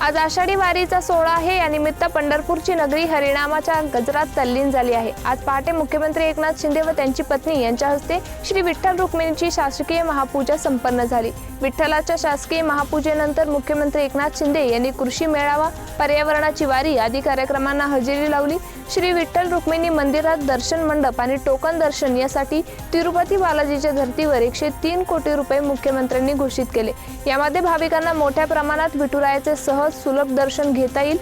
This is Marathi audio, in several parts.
आज आषाढी वारीचा सोहळा आहे. यानिमित्त पंढरपूरची नगरी हरिणामाच्या गजरात तल्लीन झाली आहे. आज पहाटे मुख्यमंत्री एकनाथ शिंदे व त्यांची पत्नी यांच्या हस्ते श्री विठ्ठल रुक्मिणीची शासकीय महापूजा संपन्न झाली. विठ्ठलाच्या शासकीय महापूजेनंतर मुख्यमंत्री एकनाथ शिंदे यांनी कृषी मेळावा पर्यावरणाची वारी आदी कार्यक्रमांना हजेरी लावली. श्री विठ्ठल रुक्मिणी मंदिरात दर्शन मंडप आणि टोकन दर्शन यासाठी तिरुपती बालाजीच्या धर्तीवर एकशे तीन कोटी रुपये मुख्यमंत्र्यांनी घोषित केले. यामध्ये भाविकांना मोठ्या प्रमाणात विठुरायाचे सहज सुलभ दर्शन घेता येईल.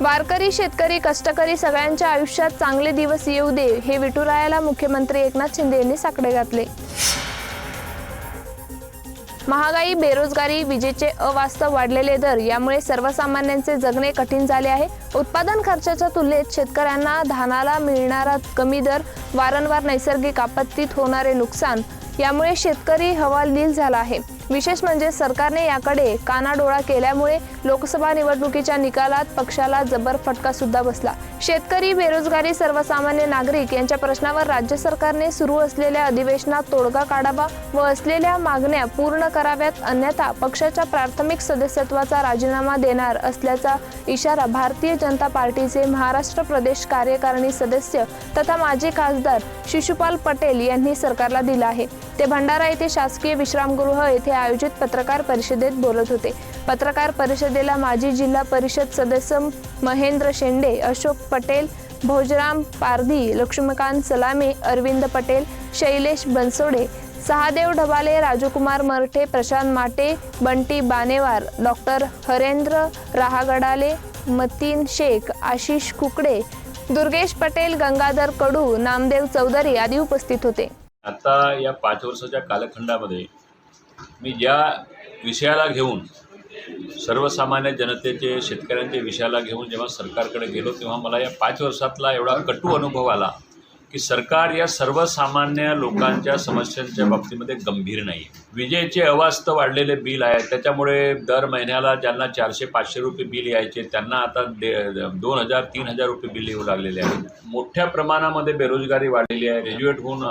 वारकरी शेतकरी कष्टकरी सगळ्यांच्या आयुष्यात चांगले दिवस येऊ दे हे विठुरायाला मुख्यमंत्री एकनाथ शिंदे यांनी साकडे घातले. महागाई बेरोजगारी विजेचे अवास्तव वाढलेले दर यामुळे सर्वसामान्यांचे जगणे कठीण झाले आहे. उत्पादन खर्चाच्या तुलनेत शेतकऱ्यांना धानाला मिळणारा कमी दर वारंवार नैसर्गिक आपत्तीत होणारे नुकसान यामुळे शेतकरी हवालदिल झाला आहे. विशेष म्हणजे सरकारने याकडे कानाडोळा केल्यामुळे लोकसभा निवडणुकीच्या निकालात पक्षाला जबर फटका सुद्धा बसला. शेतकरी बेरोजगारी सर्वसामान्य नागरिक यांच्या प्रश्नावर राज्य सरकारने सुरू असलेल्या अधिवेशनात तोडगा काढावा व असलेल्या मागण्या पूर्ण कराव्यात अन्यथा पक्षाच्या प्राथमिक सदस्यत्वाचा राजीनामा देणार असल्याचा इशारा भारतीय जनता पार्टीचे महाराष्ट्र प्रदेश कार्यकारिणी सदस्य तथा माजी खासदार शिशुपाल पटेल यांनी सरकारला दिला आहे. ते भंडारा येथे शासकीय विश्रामगृह येथे आयोजित पत्रकार परिषदेत बोलत होते. पत्रकार परिषदेला माजी जिल्हा परिषद सदस्य महेंद्र शेंडे अशोक पटेल भोजराम पारधी लक्ष्मीकांत सलामे अरविंद पटेल शैलेश बनसोडे सहादेव ढबाले राजकुमार मरठे प्रशांत माटे बंटी बानेवार डॉक्टर हरेंद्र राहागडाले मतीन शेख आशिष कुकडे दुर्गेश पटेल गंगाधर कडू नामदेव चौधरी आदी उपस्थित होते. आता या पाच वर्षाच्या कालखंडामध्ये मी ज्या विषयाला घेऊन सर्वसामान्य जनतेचे शेतकऱ्यांच्या विषयाला घेऊन जेव्हा सरकारकडे गेलो तेव्हा मला या पाच वर्षातला एवढा कटू अनुभव आला. की सरकार या सर्वसामान्य लोकांच्या समस्यांच्या बाबतीमध्ये गंभीर नाही विजेचे अवास्तव वाढलेले बिल आहे त्याच्यामुळे दर महिन्याला ज्यांना चारशे पाचशे रुपये बिल यायचे त्यांना आता दे दोन हजार तीन हजार रुपये बिल येऊ लागलेले आहे मोठ्या प्रमाणामध्ये बेरोजगारी वाढलेली आहे. ग्रॅज्युएट होऊन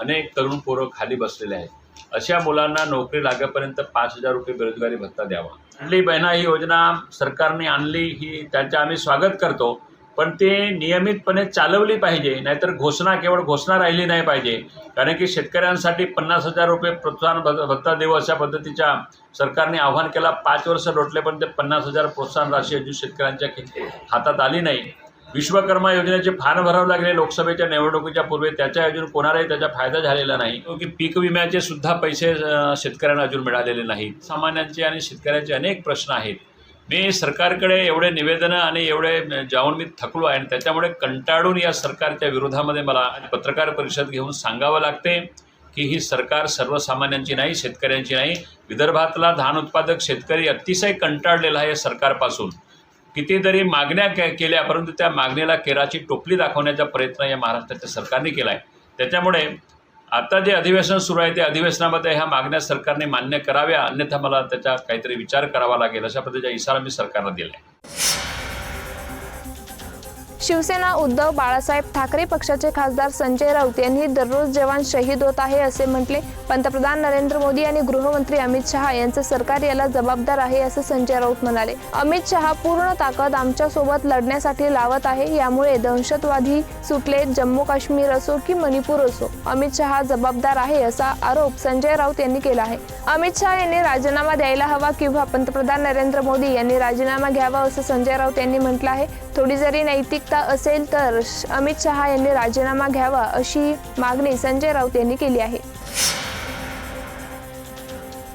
अनेक तरुण पोरं खाली बसलेले आहेत. अशा मुलांना नोकरी लागेपर्यंत पाच हजार रुपये बेरोजगारी भत्ता द्यावा. आणली बहिणा ही योजना सरकारने आणली ही त्याचं आम्ही स्वागत करतो. पण ते नियमितपणे चालवली पाहिजे नाहीतर घोषणा केवळ घोषणा राहिली नाही पाहिजे. कारण की शेतकऱ्यांसाठी पन्नास हजार रुपये प्रोत्साहन भत्ता देऊ अशा पद्धतीच्या सरकारने आव्हान केला. पाच वर्ष लोटले पण ते पन्नास हजार प्रोत्साहन राशी अजून शेतकऱ्यांच्या हातात आली नाही. विश्वकर्मा योजनेचे फार भरावे लागले. लोकसभेच्या निवडणुकीच्या पूर्वी त्याच्या अजून कोणालाही त्याचा फायदा झालेला नाही. की पीक विम्याचे सुद्धा पैसे शेतकऱ्यांना अजून मिळालेले नाहीत. सामान्यांचे आणि शेतकऱ्यांचे अनेक प्रश्न आहेत. मी सरकारकडे एवढे निवेदनं आणि एवढे जाऊन मी थकलो आहे आणि त्याच्यामुळे कंटाळून या सरकारच्या विरोधामध्ये मला पत्रकार परिषद घेऊन सांगावं लागते की ही सरकार सर्वसामान्यांची नाही शेतकऱ्यांची नाही. विदर्भातला धान उत्पादक शेतकरी अतिशय कंटाळलेला आहे या सरकारपासून. कितीतरी मागण्या के केल्या परंतु त्या मागणीला केराची टोपली दाखवण्याचा प्रयत्न या महाराष्ट्राच्या सरकारने केला आहे त्याच्यामुळे आता जे अधिवेशन सुरू आहे त्या अधिवेशनामध्ये ह्या मागण्या सरकारने मान्य कराव्या अन्यथा मला त्याचा काहीतरी विचार करावा लागेल अशा पद्धतीचा इशारा मी सरकारला दिला आहे शिवसेना उद्धव बाळासाहेब ठाकरे पक्षाचे खासदार संजय राऊत यांनी दररोज जवान शहीद होत आहे असे म्हटले. पंतप्रधान नरेंद्र मोदी आणि गृहमंत्री अमित शहा यांचं सरकार याला जबाबदार आहे असं संजय राऊत म्हणाले. अमित शहा पूर्ण ताकद आमच्यासोबत लढण्यासाठी लावत आहे यामुळे दहशतवादी सुटले जम्मू काश्मीर असो की मणिपूर असो अमित शहा जबाबदार आहे असा आरोप संजय राऊत यांनी केला आहे. अमित शहा यांनी राजीनामा द्यायला हवा किंवा पंतप्रधान नरेंद्र मोदी यांनी राजीनामा घ्यावा असं संजय राऊत यांनी म्हटलं आहे. थोडी जरी नैतिक आवश्यकता असेल तर अमित शहा यांनी राजीनामा घ्यावा अशी मागणी संजय राऊत यांनी केली आहे.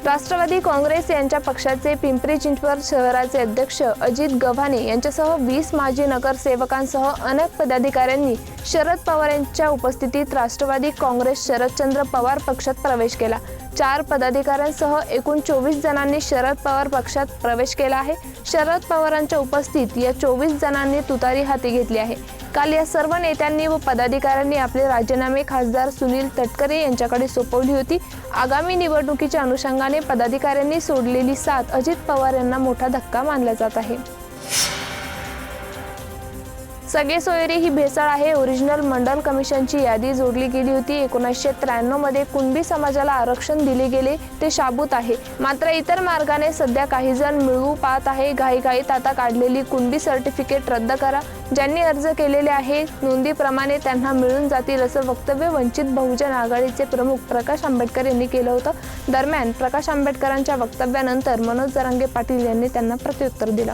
राष्ट्रवादी काँग्रेस यांच्या पक्षाचे पिंपरी चिंचवड शहराचे अध्यक्ष अजित गव्हाणे यांच्यासह वीस माजी नगरसेवकांसह अनेक पदाधिकाऱ्यांनी शरद पवार यांच्या उपस्थितीत राष्ट्रवादी काँग्रेस शरदचंद्र पवार पक्षात प्रवेश केला. चार पदाधिकाऱ्यांसह एकूण चोवीस जणांनी शरद पवार पक्षात प्रवेश केला आहे. शरद पवारांच्या उपस्थित या चोवीस जणांनी तुतारी हाती घेतली आहे. काल या सर्व नेत्यांनी व पदाधिकाऱ्यांनी आपले राजीनामे खासदार सुनील तटकरे यांच्याकडे सोपवली होती. आगामी निवडणुकीच्या अनुषंगाने पदाधिकाऱ्यांनी सोडलेली साथ अजित पवार यांना मोठा धक्का मानला जात आहे. सगळे सोयरी ही भेसळ आहे. ओरिजिनल मंडल कमिशनची यादी जोडली गेली होती. एकोणीसशे त्र्याण्णवमध्ये कुणबी समाजाला आरक्षण दिले गेले ते शाबूत आहे. मात्र इतर मार्गाने सध्या काही जण मिळवू पाहत आहे. घाईघाईत आता काढलेली कुणबी सर्टिफिकेट रद्द करा. ज्यांनी अर्ज केलेले आहे नोंदीप्रमाणे त्यांना मिळून जातील असं वक्तव्य वंचित बहुजन आघाडीचे प्रमुख प्रकाश आंबेडकर यांनी केलं होतं. दरम्यान प्रकाश आंबेडकरांच्या वक्तव्यानंतर मनोज जरांगे पाटील यांनी त्यांना प्रत्युत्तर दिलं.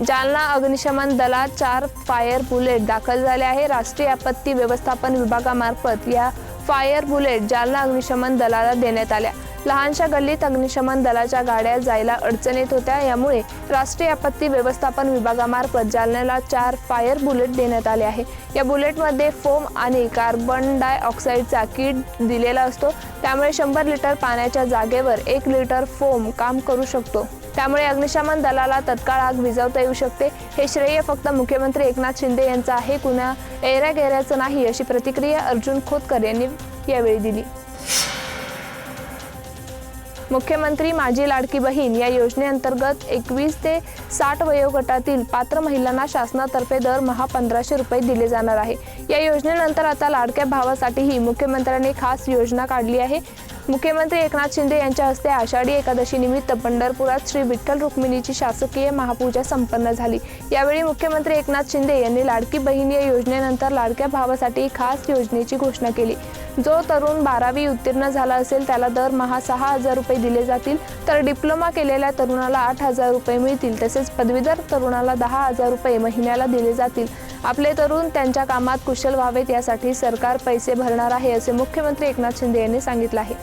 जालना अग्निशमन दलात चार फायर बुलेट दाखल झाले आहे. राष्ट्रीय आपत्ती व्यवस्थापन विभागामार्फत या फायर बुलेट जालना अग्निशमन दलाला देण्यात आल्या. लहानशा गल्लीत अग्निशमन दलाच्या गाड्या जायला अडचण येत होत्या. यामुळे राष्ट्रीय आपत्ती व्यवस्थापन विभागामार्फत जालन्याला चार फायर बुलेट देण्यात आले आहे. या बुलेटमध्ये फोम आणि कार्बन डायऑक्साईडचा किट दिलेला असतो. त्यामुळे शंभर लिटर पाण्याच्या जागेवर एक लिटर फोम काम करू शकतो. त्यामुळे अग्निशमन दलाला तत्काळ आग विझवता येऊ शकते. हे श्रेय फक्त मुख्यमंत्री एकनाथ शिंदे यांचं आहे. कुणा एऱ्या गेऱ्याचं नाही अशी प्रतिक्रिया अर्जुन खोतकर यांनी यावेळी दिली. मुख्यमंत्री माझी लाडकी बहीण या योजनेअंतर्गत एकवीस ते साठ वयोगटातील पात्र महिलांना शासनातर्फे दरमहा पंधराशे रुपये दिले जाणार आहे. या योजनेनंतर आता लाडक्या भावासाठीही मुख्यमंत्र्यांनी खास योजना काढली आहे. मुख्यमंत्री एकनाथ शिंदे यांच्या हस्ते आषाढी एकादशी निमित्त पंढरपुरात श्री विठ्ठल रुक्मिणीची शासकीय महापूजा संपन्न झाली. यावेळी मुख्यमंत्री एकनाथ शिंदे यांनी लाडकी बहीण या योजनेनंतर लाडक्या भावासाठी खास योजनेची घोषणा केली. जो तरुण बारावी उत्तीर्ण झाला असेल त्याला दरमहा सहा हजार रुपये दिले जातील. तर डिप्लोमा केलेल्या तरुणाला आठ हजार रुपये मिळतील तसेच पदवीधर तरुणाला दहा हजार रुपये महिन्याला दिले जातील. आपले तरुण त्यांच्या कामात कुशल व्हावेत यासाठी सरकार पैसे भरणार आहे असे मुख्यमंत्री एकनाथ शिंदे यांनी सांगितलं आहे.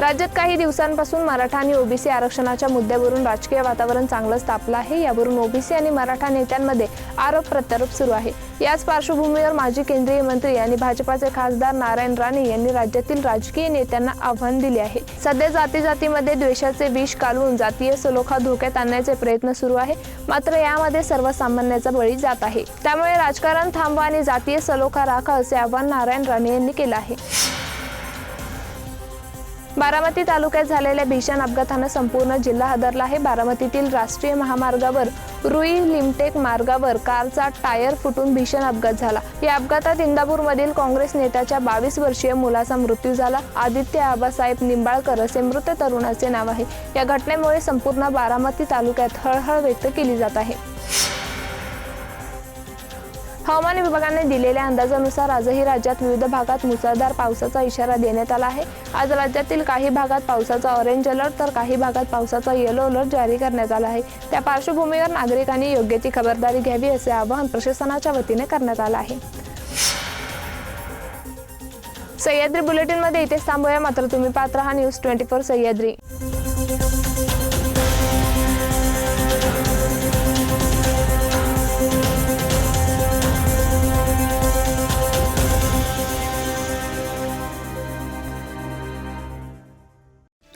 राज्यात काही दिवसांपासून मराठा आणि ओबीसी आरक्षणाच्या मुद्द्यावरून राजकीय वातावरण चांगलंच तापलं आहे. यावरून ओबीसी आणि मराठा नेत्यांमध्ये आरोप प्रत्यारोप सुरू आहे. याच पार्श्वभूमीवर माजी केंद्रीय मंत्री आणि भाजपाचे खासदार नारायण राणे यांनी राज्यातील राजकीय नेत्यांना आव्हान दिले आहे. सध्या जाती जातीमध्ये द्वेषाचे विष कालवून जातीय सलोखा धोक्यात आणण्याचे प्रयत्न सुरू आहे. मात्र यामध्ये सर्वसामान्याचा बळी जात आहे. त्यामुळे राजकारण थांबवा आणि जातीय सलोखा राखा असे आव्हान नारायण राणे यांनी केलं आहे. बारामती तालुक्यात झालेल्या भीषण अपघातानं संपूर्ण जिल्हा हादरला आहे. बारामतीतील राष्ट्रीय महामार्गावर रुई लिमटेक मार्गावर कारचा टायर फुटून भीषण अपघात झाला. या अपघातात इंदापूरमधील काँग्रेस नेत्याच्या बावीस वर्षीय मुलाचा मृत्यू झाला. आदित्य आबासाहेब निंबाळकर असे मृत तरुणाचे नाव आहे. या घटनेमुळे संपूर्ण बारामती तालुक्यात हळहळ व्यक्त केली जात आहे. हवामान विभागाने दिलेल्या अंदाजानुसार आजही राज्यात विविध भागात मुसळधार पावसाचा इशारा देण्यात आला आहे. आज राज्यातील काही भागात पावसाचा ऑरेंज अलर्ट तर काही भागात पावसाचा येलो अलर्ट जारी करण्यात आला आहे. त्या पार्श्वभूमीवर नागरिकांनी योग्य ती खबरदारी घ्यावी असे आवाहन प्रशासनाच्या वतीने करण्यात आलं आहे. सह्याद्री बुलेटिनमध्ये इथेच थांबूया. मात्र तुम्ही पात्र हा न्यूज ट्वेंटी फोर सह्याद्री.